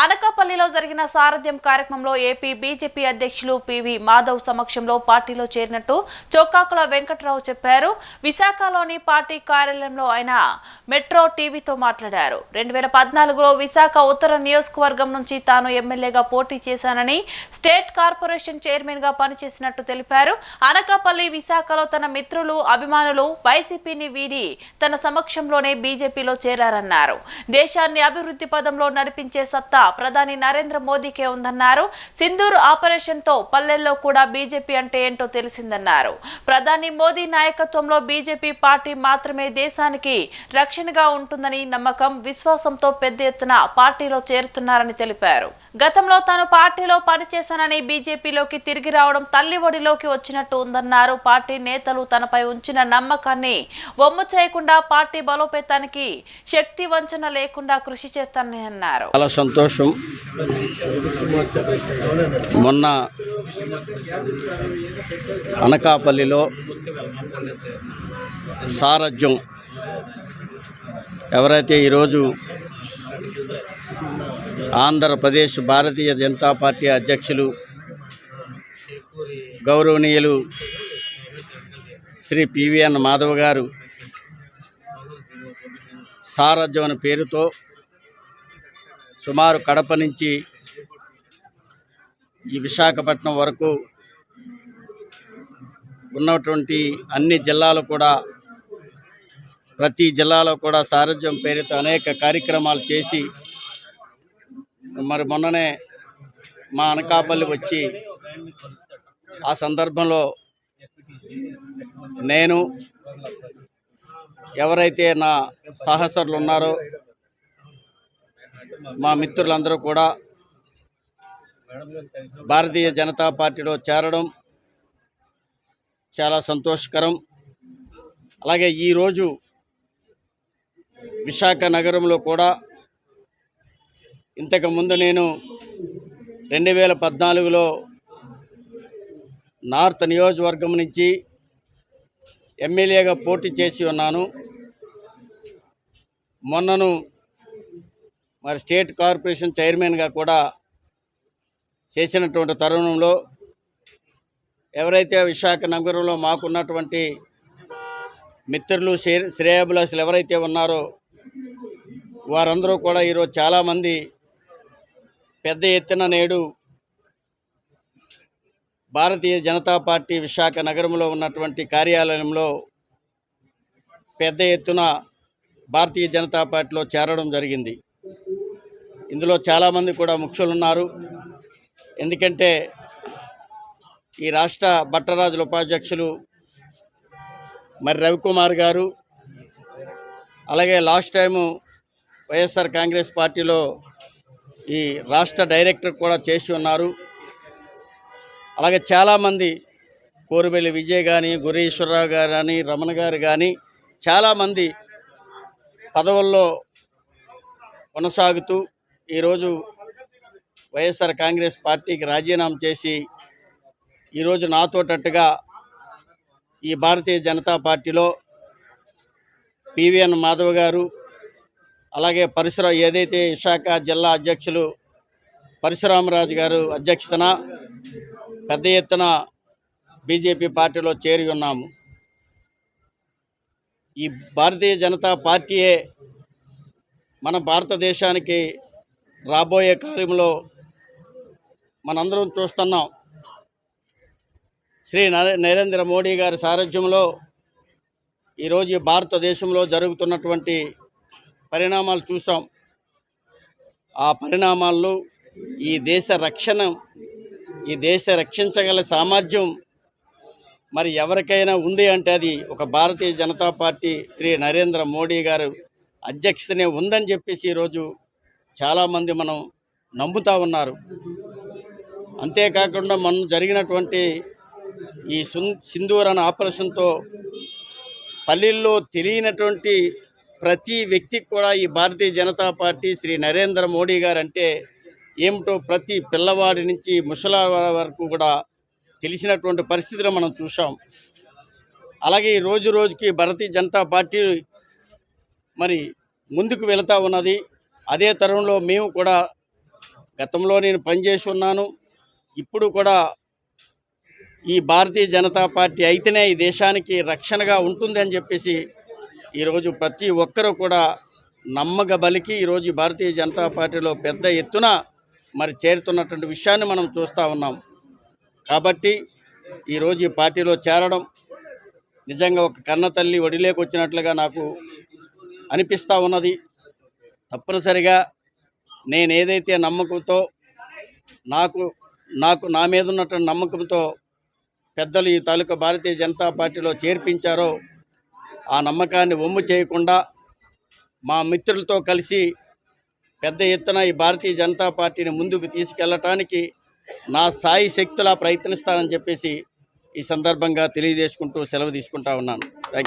అనకాపల్లిలో జరిగిన సారథ్యం కార్యక్రమంలో ఏపీ బీజేపీ అధ్యక్షులు పివి మాధవ్ సమక్షంలో పార్టీలో చేరినట్టు చొక్కాకుల వెంకట్రావు చెప్పారు. విశాఖలోని పార్టీ కార్యాలయంలో ఆయన మెట్రో టీవీతో మాట్లాడారు. రెండు వేల పద్నాలుగులో విశాఖ ఉత్తర నియోజకవర్గం నుంచి తాను ఎమ్మెల్యేగా పోటీ చేశానని స్టేట్ కార్పొరేషన్ చైర్మన్గా పనిచేసినట్టు తెలిపారు. అనకాపల్లి విశాఖలో తన మిత్రులు అభిమానులు వైసీపీని వీడి తన సమక్షంలోనే బీజేపీలో చేరారన్నారు. దేశాన్ని అభివృద్ధి పదంలో నడిపించే సత్తా ప్రధాని నరేంద్ర మోదీకే ఉందన్నారు. సింధూర్ ఆపరేషన్తో పల్లెల్లో కూడా బీజేపీ అంటే ఏంటో తెలిసిందన్నారు. ప్రధాని మోదీ నాయకత్వంలో బీజేపీ పార్టీ మాత్రమే దేశానికి రక్షణగా ఉంటుందని నమ్మకం విశ్వాసంతో పెద్ద ఎత్తున పార్టీలో చేరుతున్నారని తెలిపారు. గతంలో తాను పార్టీలో పనిచేశానని బీజేపీలోకి తిరిగి రావడం తల్లి ఒడిలోకి వచ్చినట్టు ఉందన్నారు. పార్టీ నేతలు తనపై ఉంచిన నమ్మకాన్ని వమ్ము చేయకుండా పార్టీ బలోపేతానికి శక్తి వంచన లేకుండా కృషి చేస్తానని అన్నారు. చాలా సంతోషం. మొన్న అనకాపల్లిలో సారథ్యం ఎవరైతే ఈరోజు ఆంధ్రప్రదేశ్ భారతీయ జనతా పార్టీ అధ్యక్షులు గౌరవనీయులు శ్రీ పివిఎన్ మాధవ్ గారు సారథ్యం అనే పేరుతో సుమారు కడప నుంచి ఈ విశాఖపట్నం వరకు ఉన్నటువంటి అన్ని జిల్లాలు కూడా ప్రతి జిల్లాలో కూడా సారథ్యం పేరుతో అనేక కార్యక్రమాలు చేసి మరి మొన్ననే మా అనకాపల్లి వచ్చి ఆ సందర్భంలో నేను ఎవరైతే నా సహసరులు ఉన్నారో మా మిత్రులందరూ కూడా భారతీయ జనతా పార్టీలో చేరడం చాలా సంతోషకరం. అలాగే ఈరోజు విశాఖ నగరంలో కూడా ఇంతకుముందు నేను రెండు వేల పద్నాలుగులో నార్త్ నియోజకవర్గం నుంచి ఎమ్మెల్యేగా పోటీ చేసి ఉన్నాను. మొన్నను మరి స్టేట్ కార్పొరేషన్ చైర్మన్గా కూడా చేసినటువంటి తరుణంలో ఎవరైతే విశాఖ నగరంలో మాకున్నటువంటి మిత్రులు శ్రే- శ్రేయాభిలాషులు ఎవరైతే ఉన్నారో వారందరూ కూడా ఈరోజు చాలామంది పెద్ద ఎత్తున నేడు భారతీయ జనతా పార్టీ విశాఖ నగరంలో ఉన్నటువంటి కార్యాలయంలో పెద్ద ఎత్తున భారతీయ జనతా పార్టీలో చేరడం జరిగింది. ఇందులో చాలామంది కూడా ముఖ్యులున్నారు. ఎందుకంటే ఈ రాష్ట్ర భట్టరాజుల ఉపాధ్యక్షులు మరి రవికుమార్ గారు అలాగే లాస్ట్ టైము వైఎస్ఆర్ కాంగ్రెస్ పార్టీలో ఈ రాష్ట్ర డైరెక్టర్ కూడా చేసి ఉన్నారు. అలాగే చాలామంది కోరుబెల్లి విజయ్ కానీ గురేశ్వరరావు గారు కానీ రమణ గారు కానీ చాలామంది పదవుల్లో కొనసాగుతూ ఈరోజు వైఎస్ఆర్ కాంగ్రెస్ పార్టీకి రాజీనామా చేసి ఈరోజు నాతోటట్టుగా ఈ భారతీయ జనతా పార్టీలో పివిఎన్ మాధవ్ గారు అలాగే పరశురా ఏదైతే విశాఖ జిల్లా అధ్యక్షులు పరశురామరాజు గారు అధ్యక్షతన పెద్ద ఎత్తున బీజేపీ పార్టీలో చేరి ఉన్నాము. ఈ భారతీయ జనతా పార్టీయే మన భారతదేశానికి రాబోయే కాలంలో మనందరం చూస్తున్నాం. శ్రీ నరే- నరేంద్ర మోడీ గారి సారథ్యంలో ఈరోజు భారతదేశంలో జరుగుతున్నటువంటి పరిణామాలు చూసాం. ఆ పరిణామాల్లో ఈ దేశ రక్షణ ఈ దేశ రక్షించగల సామర్థ్యం మరి ఎవరికైనా ఉంది అంటే అది ఒక భారతీయ జనతా పార్టీ శ్రీ నరేంద్ర మోడీ గారు అధ్యక్షతనే ఉందని చెప్పేసి ఈరోజు చాలామంది మనం నమ్ముతా ఉన్నారు. అంతేకాకుండా మనం జరిగినటువంటి ఈ సున్- సింధూర్ అనే ఆపరేషన్తో పల్లెల్లో తెలియనటువంటి ప్రతి వ్యక్తికి కూడా ఈ భారతీయ జనతా పార్టీ శ్రీ నరేంద్ర మోడీ గారు అంటే ఏమిటో ప్రతి పిల్లవాడి నుంచి ముసలా వరకు కూడా తెలిసినటువంటి పరిస్థితిని మనం చూసాం అలాగే ఈ రోజు రోజుకి భారతీయ జనతా పార్టీ మరి ముందుకు వెళుతూ ఉన్నది. అదే తరుణంలో మేము కూడా గతంలో నేను పనిచేసి ఉన్నాను. ఇప్పుడు కూడా ఈ భారతీయ జనతా పార్టీ అయితేనే ఈ దేశానికి రక్షణగా ఉంటుంది అని చెప్పేసి ఈరోజు ప్రతి ఒక్కరూ కూడా నమ్మక బలికి ఈరోజు భారతీయ జనతా పార్టీలో పెద్ద ఎత్తున మరి చేరుతున్నటువంటి విషయాన్ని మనం చూస్తూ ఉన్నాం. కాబట్టి ఈరోజు ఈ పార్టీలో చేరడం నిజంగా ఒక కన్న తల్లి ఒడిలేకి వచ్చినట్లుగా నాకు అనిపిస్తూ ఉన్నది. తప్పనిసరిగా నేను ఏదైతే నమ్మకంతో నాకు నాకు నా మీద ఉన్నటువంటి నమ్మకంతో పెద్దలు ఈ తాలూకా భారతీయ జనతా పార్టీలో చేర్పించారో ఆ నమ్మకాన్ని ఒమ్ము చేయకుండా మా మిత్రులతో కలిసి పెద్ద ఎత్తున ఈ భారతీయ జనతా పార్టీని ముందుకు తీసుకెళ్ళటానికి నా స్థాయి శక్తులా ప్రయత్నిస్తానని చెప్పేసి ఈ సందర్భంగా తెలియజేసుకుంటూ సెలవు తీసుకుంటా ఉన్నాను. థ్యాంక్